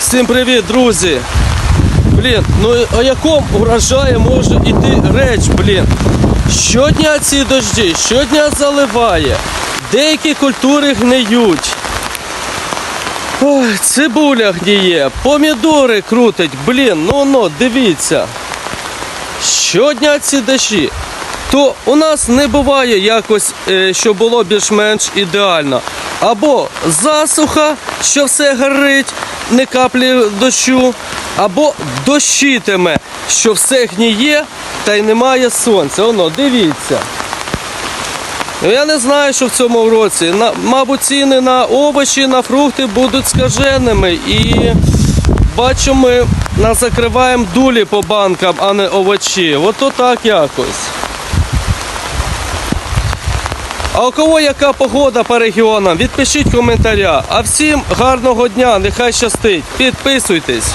Всім привіт, друзі! Блін, ну о якому урожаї може йти реч, блін? Щодня ці дожді, щодня заливає, деякі культури гниють. Ой, цибуля гніє, помідори крутить, блін, ну ну, дивіться. Щодня ці дощі. То у нас не буває якось, е, що було більш-менш ідеально. Або засуха, що все горить, не каплі дощу, або дощитиме, що все гніє та й немає сонця. Воно, дивіться. Ну, Я не знаю, що в цьому році. На, мабуть, ціни на овочі, на фрукти будуть скаженими. І бачу, ми закриваємо дулі по банкам, а не овочі. Ото так якось. А у кого яка погода по регіонам? Відпишіть коментаря. А всім гарного дня, нехай щастить. Підписуйтесь.